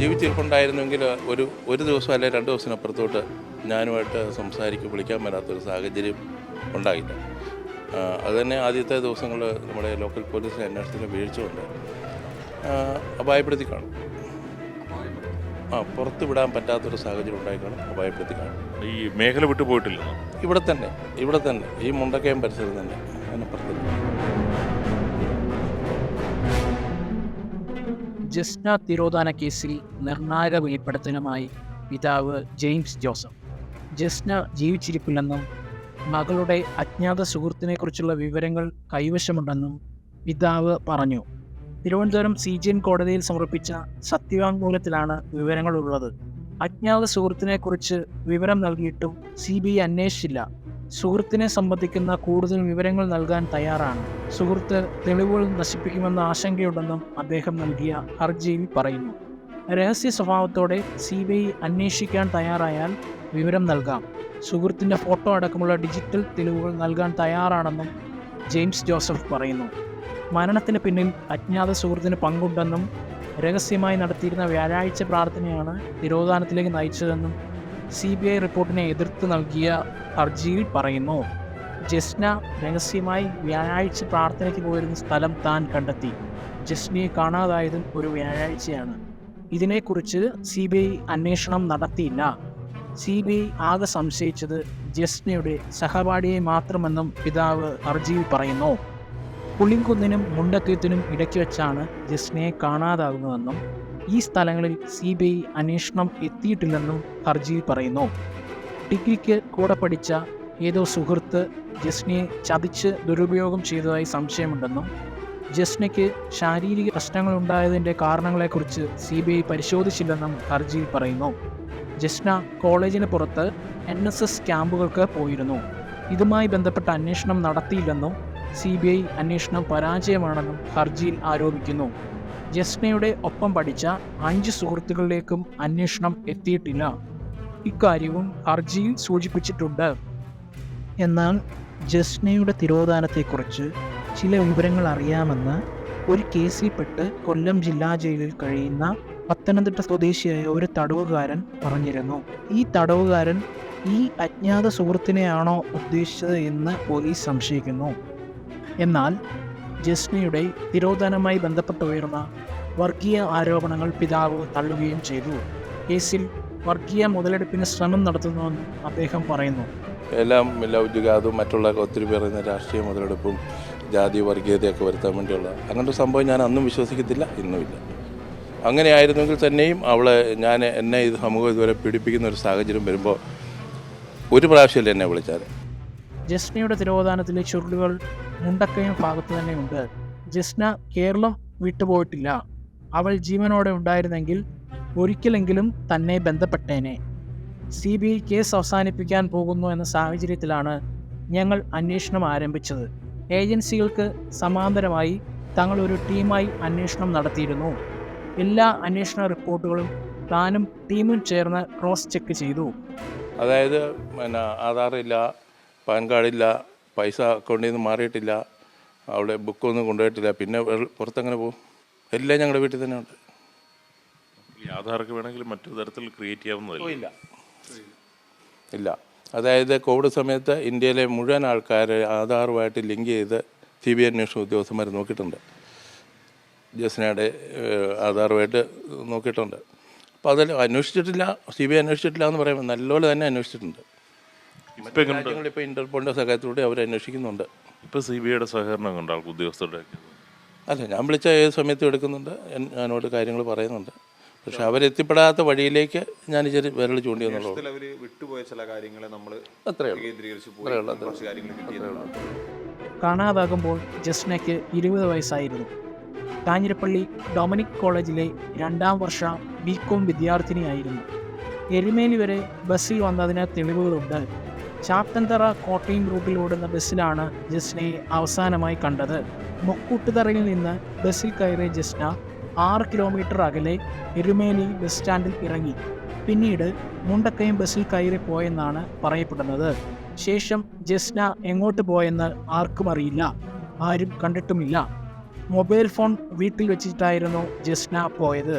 ജീവിച്ചിരിപ്പുണ്ടായിരുന്നെങ്കിൽ ഒരു ഒരു ദിവസം അല്ലെങ്കിൽ രണ്ട് ദിവസത്തിനപ്പുറത്തോട്ട് ഞാനുമായിട്ട് സംസാരിക്കും വിളിക്കാൻ വരാത്തൊരു സാഹചര്യം ഉണ്ടായില്ല. അതുതന്നെ അത് തന്നെ ആദ്യത്തെ ദിവസങ്ങൾ നമ്മുടെ ലോക്കൽ പോലീസ് അന്വേഷണത്തിന് വീഴ്ചയുണ്ട്. അപായപ്പെടുത്തി കാണും. ആ പുറത്ത് വിടാൻ പറ്റാത്തൊരു സാഹചര്യം ഉണ്ടായി കാണും അപായപ്പെടുത്തി കാണും. ഈ മേഖല വിട്ടു പോയിട്ടില്ല ഇവിടെ തന്നെ ഇവിടെ തന്നെ ഈ മുണ്ടക്കയം പരിസരം തന്നെ അതിനപ്പുറത്ത് ജസ്ന തിരോധാന കേസിൽ നിർണായക വെളിപ്പെടുത്തലുമായി പിതാവ് ജെയിംസ് ജോസഫ്. ജസ്ന ജീവിച്ചിരിപ്പില്ലെന്നും മകളുടെ അജ്ഞാത സുഹൃത്തിനെക്കുറിച്ചുള്ള വിവരങ്ങൾ കൈവശമുണ്ടെന്നും പിതാവ് പറഞ്ഞു. തിരുവനന്തപുരം സി ജി എൻ കോടതിയിൽ സമർപ്പിച്ച സത്യവാങ്മൂലത്തിലാണ് വിവരങ്ങളുള്ളത്. അജ്ഞാത സുഹൃത്തിനെക്കുറിച്ച് വിവരം നൽകിയിട്ടും സി ബി ഐ അന്വേഷിച്ചില്ല. സുഹൃത്തിനെ സംബന്ധിക്കുന്ന കൂടുതൽ വിവരങ്ങൾ നൽകാൻ തയ്യാറാണ്. സുഹൃത്ത് തെളിവുകൾ നശിപ്പിക്കുമെന്ന ആശങ്കയുണ്ടെന്നും അദ്ദേഹം നൽകിയ ഹർജിയിൽ പറയുന്നു. രഹസ്യ സ്വഭാവത്തോടെ സി ബി ഐ അന്വേഷിക്കാൻ തയ്യാറായാൽ വിവരം നൽകാം. സുഹൃത്തിന്റെ ഫോട്ടോ അടക്കമുള്ള ഡിജിറ്റൽ തെളിവുകൾ നൽകാൻ തയ്യാറാണെന്നും ജെയിംസ് ജോസഫ് പറയുന്നു. മരണത്തിന് പിന്നിൽ അജ്ഞാത സുഹൃത്തിന് പങ്കുണ്ടെന്നും രഹസ്യമായി നടത്തിയിരുന്ന വ്യാഴാഴ്ച പ്രാർത്ഥനയാണ് തിരോധാനത്തിലേക്ക് നയിച്ചതെന്നും സി ബി ഐ റിപ്പോർട്ടിനെ എതിർത്ത് നൽകിയ ഹർജിയിൽ പറയുന്നു ജസ്ന രഹസ്യമായി വ്യാഴാഴ്ച പ്രാർത്ഥനയ്ക്ക് പോയിരുന്ന സ്ഥലം താൻ കണ്ടെത്തി. ജസ്നയെ കാണാതായതും ഒരു വ്യാഴാഴ്ചയാണ്. ഇതിനെക്കുറിച്ച് സി ബി ഐ അന്വേഷണം നടത്തിയില്ല. സി ബി ഐ ആകെ സംശയിച്ചത് ജസ്നയുടെ സഹപാഠിയെ മാത്രമെന്നും പിതാവ് ഹർജിയിൽ പറയുന്നു. പുളിങ്കുന്നിനും മുണ്ടക്കയത്തിനും ഇടയ്ക്ക് വെച്ചാണ് ജസ്നയെ കാണാതാകുന്നതെന്നും ഈ സ്ഥലങ്ങളിൽ സി ബി ഐ അന്വേഷണം എത്തിയിട്ടില്ലെന്നും ഹർജിയിൽ പറയുന്നു. ഡിഗ്രിക്ക് കൂടെ പഠിച്ച ഏതോ സുഹൃത്ത് ജസ്നയെ ചതിച്ച് ദുരുപയോഗം ചെയ്തതായി സംശയമുണ്ടെന്നും ജസ്നയ്ക്ക് ശാരീരിക പ്രശ്നങ്ങൾ ഉണ്ടായതിന്റെ കാരണങ്ങളെക്കുറിച്ച് സി ബി ഐ പരിശോധിച്ചില്ലെന്നും ഹർജിയിൽ പറയുന്നു. ജസ്ന കോളേജിന് പുറത്ത് എൻ എസ് എസ് ക്യാമ്പുകൾക്ക് പോയിരുന്നു. ഇതുമായി ബന്ധപ്പെട്ട അന്വേഷണം നടത്തിയില്ലെന്നും സി ബി ഐ അന്വേഷണം പരാജയമാണെന്നും ഹർജിയിൽ ആരോപിക്കുന്നു. ജസ്നയുടെ ഒപ്പം പഠിച്ച അഞ്ച് സുഹൃത്തുക്കളിലേക്കും അന്വേഷണം എത്തിയിട്ടില്ല. ഇക്കാര്യവും ഹർജിയിൽ സൂചിപ്പിച്ചിട്ടുണ്ട്. എന്നാൽ ജസ്നയുടെ തിരോധാനത്തെക്കുറിച്ച് ചില വിവരങ്ങൾ അറിയാമെന്ന് ഒരു കേസിൽപ്പെട്ട് കൊല്ലം ജില്ലാ ജയിലിൽ കഴിയുന്ന പത്തനംതിട്ട സ്വദേശിയായ ഒരു തടവുകാരൻ പറഞ്ഞിരുന്നു. ഈ തടവുകാരൻ ഈ അജ്ഞാത സുഹൃത്തിനെയാണോ ഉദ്ദേശിച്ചത് എന്ന് പോലീസ് സംശയിക്കുന്നു. എന്നാൽ ജസ്നയുടെ തിരോധാനവുമായി ബന്ധപ്പെട്ട് ഉയർന്ന വർഗീയ ആരോപണങ്ങൾ പിതാവ് തള്ളുകയും ചെയ്തു. കേസിൽ വർഗീയ മുതലെടുപ്പിന് ശ്രമം നടത്തുന്നുവെന്നും അദ്ദേഹം പറയുന്നു. എല്ലാം എല്ലാ ജിഹാദും മറ്റുള്ള ഒത്തിരി പറയുന്ന രാഷ്ട്രീയ മുതലെടുപ്പും ജാതി വർഗീയതയൊക്കെ വരുത്താൻ വേണ്ടിയുള്ള അങ്ങനത്തെ സംഭവം ഞാൻ അന്നും വിശ്വസിക്കത്തില്ല ഇന്നുമില്ല അങ്ങനെ ആയിരുന്നെങ്കിൽ തന്നെയും അവളെ ഞാൻ എന്നെ ഇത് സമൂഹം ഇതുവരെ പീഡിപ്പിക്കുന്ന ഒരു സാഹചര്യം വരുമ്പോൾ ഒരു പ്രാവശ്യമല്ല എന്നെ വിളിച്ചാൽ ജസ്മിയുടെ തിരോധാനത്തിലെ ചുരുളുകൾ മുണ്ടക്കയം ഭാഗത്ത് തന്നെയുണ്ട് ജസ്ന കേരളം വിട്ടുപോയിട്ടില്ല. അവൾ ജീവനോടെ ഉണ്ടായിരുന്നെങ്കിൽ ഒരിക്കലെങ്കിലും തന്നെ ബന്ധപ്പെട്ടേനെ. സി ബി ഐ കേസ് അവസാനിപ്പിക്കാൻ പോകുന്നു എന്ന സാഹചര്യത്തിലാണ് ഞങ്ങൾ അന്വേഷണം ആരംഭിച്ചത്. ഏജൻസികൾക്ക് സമാന്തരമായി തങ്ങൾ ഒരു ടീമായി അന്വേഷണം നടത്തിയിരുന്നു. എല്ലാ അന്വേഷണ റിപ്പോർട്ടുകളും താനും ടീമും ചേർന്ന് ക്രോസ് ചെക്ക് ചെയ്തു. അതായത് പിന്നെ ആധാറില്ല പാൻ കാർഡില്ല പൈസ അക്കൗണ്ടിൽ നിന്ന് മാറിയിട്ടില്ല. അവിടെ ബുക്കൊന്നും കൊണ്ടുപോയിട്ടില്ല. പിന്നെ പുറത്തെങ്ങനെ പോകും? എല്ലാം ഞങ്ങളുടെ വീട്ടിൽ തന്നെ ഉണ്ട്. ഈ ആധാറൊക്കെ വേണമെങ്കിൽ മറ്റു തരത്തിൽ ക്രിയേറ്റ് ചെയ്യാവുന്നതല്ലേ? ഇല്ല. ഇല്ല. അതായത് കോവിഡ് സമയത്ത് ഇന്ത്യയിലെ മുഴുവൻ ആൾക്കാർ ആധാറുമായിട്ട് ലിങ്ക് ചെയ്ത് സി ബി ഐ അന്വേഷണ ഉദ്യോഗസ്ഥന്മാർ നോക്കിയിട്ടുണ്ട്. ജസ്നയുടെ ആധാറുമായിട്ട് നോക്കിയിട്ടുണ്ട്. അപ്പോൾ അതിൽ അന്വേഷിച്ചിട്ടില്ല സി ബി ഐ അന്വേഷിച്ചിട്ടില്ല എന്ന് പറയുമ്പോൾ നല്ലപോലെ തന്നെ അന്വേഷിച്ചിട്ടുണ്ട്. ഇപ്പം എങ്ങനെയുണ്ട് രാജ്യങ്ങളിപ്പോൾ ഇന്റർപോളിന്റെ സഹായത്തിലൂടെ അവർ അന്വേഷിക്കുന്നുണ്ട്. ഇപ്പോൾ സി ബി ഐയുടെ സഹകരണം കണ്ട? ആൾക്ക് ഉദ്യോഗസ്ഥരുടെ അല്ല ഞാൻ വിളിച്ച ഏത് സമയത്തും എടുക്കുന്നുണ്ട്. ഞാനോട് കാര്യങ്ങൾ പറയുന്നുണ്ട്. പക്ഷെ അവരെത്തിപ്പെടാത്ത വഴിയിലേക്ക് ഞാൻ ഇച്ചിരി വിരൽ ചൂണ്ടി വിട്ടുപോയ ചില കാര്യങ്ങളെ നമ്മൾ കാണാതാകുമ്പോൾ ജസ്നയ്ക്ക് ഇരുപത് വയസ്സായിരുന്നു. കാഞ്ഞിരപ്പള്ളി ഡൊമിനിക് കോളേജിലെ രണ്ടാം വർഷ ബി കോം വിദ്യാർത്ഥിനിയായിരുന്നു. എരുമേലി വരെ ബസ്സിൽ വന്നതിന് തെളിവുകളുണ്ട്. ചാത്തൻതറ കോട്ടയം റൂട്ടിൽ ഓടുന്ന ബസ്സിലാണ് ജസ്നയെ അവസാനമായി കണ്ടത്. മുക്കൂട്ടുതറയിൽ നിന്ന് ബസ്സിൽ കയറിയ ജസ്ന ആറ് കിലോമീറ്റർ അകലെ എരുമേലി ബസ് സ്റ്റാൻഡിൽ ഇറങ്ങി. പിന്നീട് മുണ്ടക്കയം ബസ്സിൽ കയറി പോയെന്നാണ് പറയപ്പെടുന്നത്. ശേഷം ജസ്ന എങ്ങോട്ട് പോയെന്ന് ആർക്കും അറിയില്ല. ആരും കണ്ടിട്ടുമില്ല. മൊബൈൽ ഫോൺ വീട്ടിൽ വെച്ചിട്ടായിരുന്നു ജസ്ന പോയത്.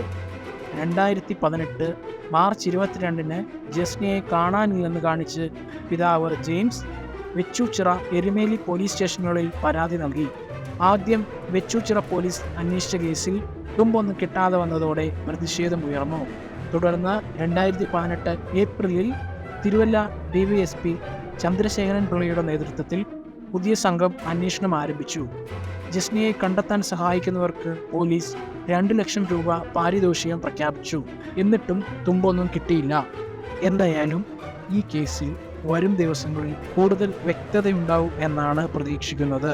രണ്ടായിരത്തി പതിനെട്ട് മാർച്ച് ഇരുപത്തിരണ്ടിന് ജസ്നയെ കാണാനില്ലെന്ന് കാണിച്ച് പിതാവ് ജെയിംസ് വെച്ചൂച്ചിറ എരുമേലി പോലീസ് സ്റ്റേഷനുകളിൽ പരാതി നൽകി. ആദ്യം വെച്ചൂച്ചിറ പോലീസ് അന്വേഷിച്ച കേസിൽ തുമ്പൊന്നും കിട്ടാതെ വന്നതോടെ പ്രതിഷേധം ഉയർന്നു. തുടർന്ന് രണ്ടായിരത്തി പതിനെട്ട് ഏപ്രിലിൽ Thiruvalla D V S P Chandrasekharan പിള്ളയുടെ നേതൃത്വത്തിൽ പുതിയ സംഘം അന്വേഷണം ആരംഭിച്ചു. ജസ്നിയെ കണ്ടെത്താൻ സഹായിക്കുന്നവർക്ക് പോലീസ് രണ്ട് ലക്ഷം രൂപ പാരിതോഷികം പ്രഖ്യാപിച്ചു. എന്നിട്ടും തുമ്പൊന്നും കിട്ടിയില്ല. എന്തായാലും ഈ കേസിൽ വരും ദിവസങ്ങളിൽ കൂടുതൽ വ്യക്തതയുണ്ടാവും എന്നാണ് പ്രതീക്ഷിക്കുന്നത്.